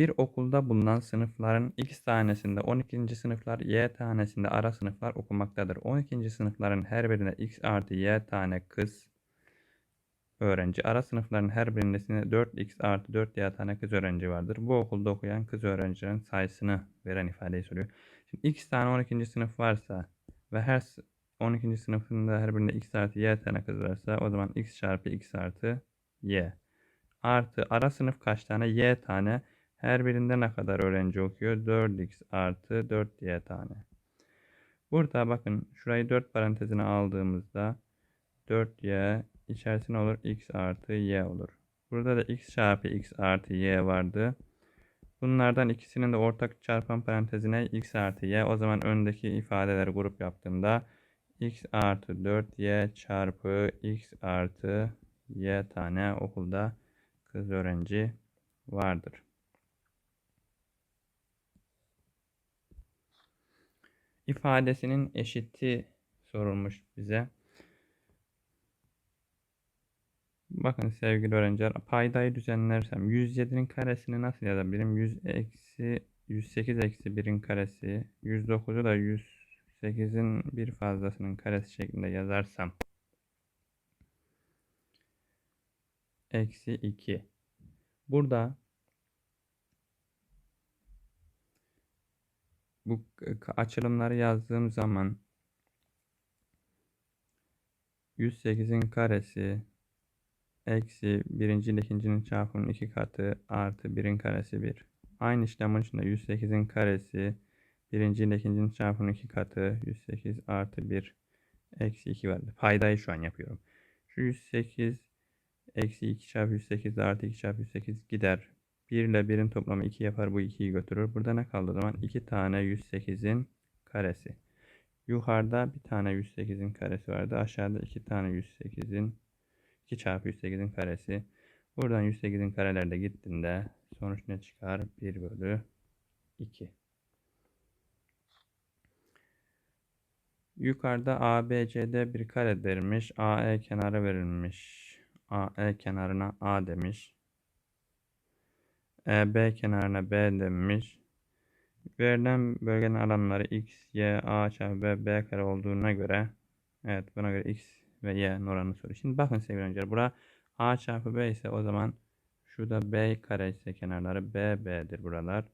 Bir okulda bulunan sınıfların x tanesinde 12. sınıflar, y tanesinde ara sınıflar okumaktadır. 12. sınıfların her birinde x artı y tane kız öğrenci, ara sınıfların her birinde 4x artı 4y tane kız öğrenci vardır. Bu okulda okuyan kız öğrencilerin sayısını veren ifadeyi soruyor. Şimdi x tane 12. sınıf varsa ve her 12. sınıfında her birinde x artı y tane kız varsa o zaman x çarpı x artı y. Artı ara sınıf kaç tane? y tane. Her birinde ne kadar öğrenci okuyor? 4x artı 4y tane. Burada bakın şurayı 4 parantezine aldığımızda 4y içerisine olur x artı y olur. Burada da x çarpı x artı y vardı. Bunlardan ikisinin de ortak çarpan parantezine x artı y. O zaman öndeki ifadeleri grup yaptığımda x artı 4y çarpı x artı y tane okulda kız öğrenci vardır. İfadesinin eşiti sorulmuş bize. Bakın sevgili öğrenciler paydayı düzenlersem 107'nin karesini nasıl yazabilirim? 100 eksi 108 eksi 1'in karesi 109'u da 108'in bir fazlasının karesi şeklinde yazarsam eksi 2 burada bu açılımları yazdığım zaman 108'in karesi eksi birinci ile ikincinin çarpımının iki katı artı 1'in karesi 1. Aynı işlemin içinde 108'in karesi birinci ile ikincinin çarpımının iki katı 108 artı 1 eksi 2 vardı. Paydayı şu an yapıyorum. Şu 108 eksi 2 çarpı 108 artı 2 çarpı 108 gider. 1 ile 1'in toplamı 2 yapar. Bu 2'yi götürür. Burada ne kaldı o zaman? 2 tane 108'in karesi. Yukarıda bir tane 108'in karesi vardı. Aşağıda 2 tane 108'in 2 çarpı 108'in karesi. Buradan 108'in kareler de gittiğinde sonuç ne çıkar? 1 bölü 2. Yukarıda ABCD bir kare verilmiş. AE kenarı verilmiş. AE kenarına A demiş. E, B kenarına B demiş. Verilen bölgenin alanları x, y, a çarpı b, b kare olduğuna göre evet buna göre x ve y oranını soruyor. Şimdi bakın sevgili öğrenciler. Bura a çarpı b ise o zaman şurada b kare ise kenarları b, b'dir buralar.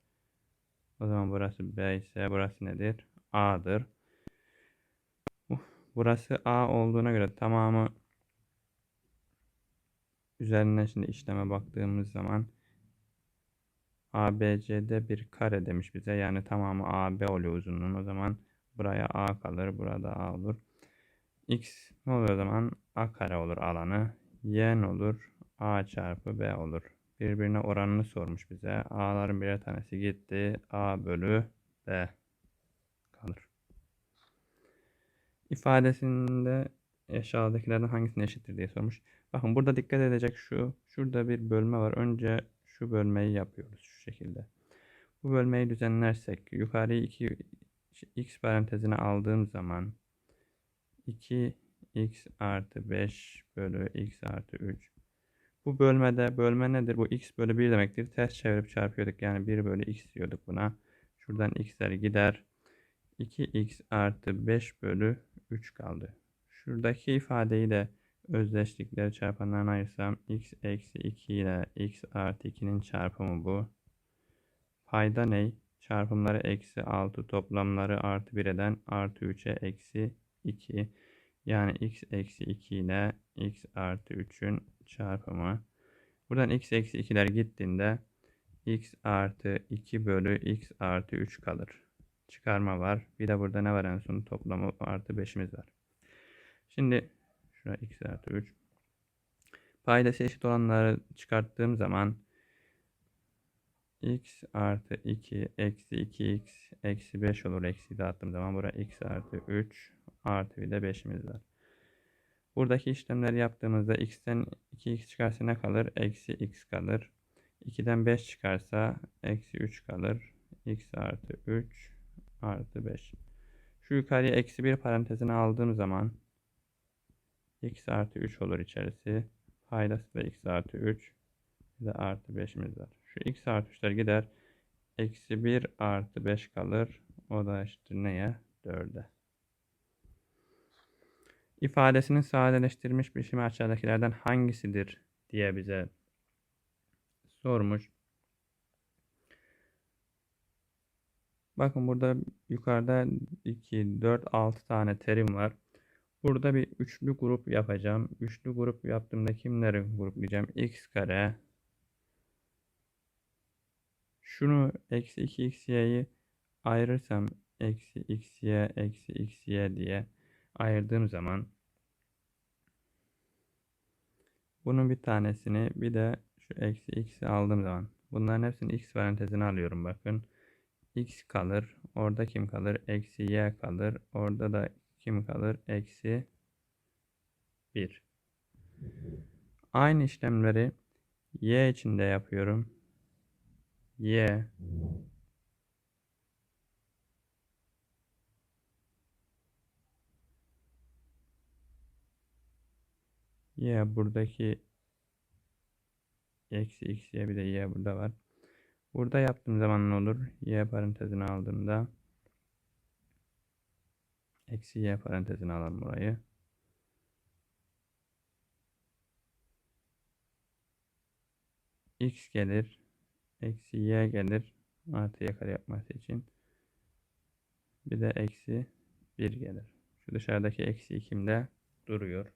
O zaman burası b ise burası nedir? a'dır. Burası a olduğuna göre tamamı üzerinden şimdi işleme baktığımız zaman ABC'de bir kare demiş bize. Yani tamamı AB oluyor uzunluğun. O zaman buraya A kalır. Burada A olur. X ne olur o zaman? A kare olur alanı. Y ne olur? A çarpı B olur. Birbirine oranını sormuş bize. A'ların birer tanesi gitti. A bölü B kalır. İfadesinde aşağıdakilerden hangisine eşittir diye sormuş. Bakın burada dikkat edecek şu. Şurada bir bölme var. Önce şu bölmeyi yapıyoruz şekilde. Bu bölmeyi düzenlersek yukarıyı 2 x parantezine aldığım zaman 2 x artı 5 bölü x artı 3 bu bölmede bölme nedir? Bu x bölü 1 demektir. Ters çevirip çarpıyorduk. Yani 1 bölü x diyorduk buna. Şuradan x'ler gider. 2x artı 5 bölü 3 kaldı. Şuradaki ifadeyi de özdeşlikleri çarpanlarına ayırsam x eksi 2 ile x artı 2'nin çarpımı bu. Payda ne? Çarpımları eksi 6 toplamları artı 1 eden artı 3'e eksi 2. Yani x eksi 2 ile x artı 3'ün çarpımı. Buradan x eksi 2'ler gittiğinde x artı 2 bölü x artı 3 kalır. Çıkarma var. Bir de burada ne var en son toplamı artı 5'imiz var. Şimdi Şuraya x artı 3. Paydası eşit olanları çıkarttığım zaman x artı 2 eksi 2x eksi 5 olur. Eksi dağıttığım zaman buraya x artı 3 artı bir de 5'imiz var. Buradaki işlemleri yaptığımızda x'ten 2x çıkarsa ne kalır? Eksi x kalır. 2'den 5 çıkarsa eksi 3 kalır. x artı 3 artı 5. Şu yukarıya eksi 1 parantezine aldığım zaman x artı 3 olur içerisi. Paydası da x artı 3. Bir de artı 5'imiz var. Şu x artı 3'ler gider. Eksi 1 artı 5 kalır. O da eşittir neye? 4'e. İfadesinin sadeleştirilmiş biçimi aşağıdakilerden hangisidir diye bize sormuş. Bakın burada yukarıda 2, 4, 6 tane terim var. Burada bir üçlü grup yapacağım. Üçlü grup yaptığımda kimleri gruplayacağım? x kare. Şunu eksi 2 xy'yi ayırırsam eksi xy eksi xy diye ayırdığım zaman bunun bir tanesini bir de şu eksi x'i aldığım zaman bunların hepsini x parantezine alıyorum bakın. x kalır. Orada kim kalır? Eksi y kalır. Orada da kim kalır? Eksi 1. Aynı işlemleri y için de yapıyorum. Y y buradaki eksi x y bir de y burada var. Burada yaptığım zaman ne olur? y parantezine aldığımda eksi y parantezine alalım burayı. x gelir. Eksi y gelir. Artı y kare yapması için. Bir de eksi 1 gelir. Şu dışarıdaki eksi 2'm de duruyor.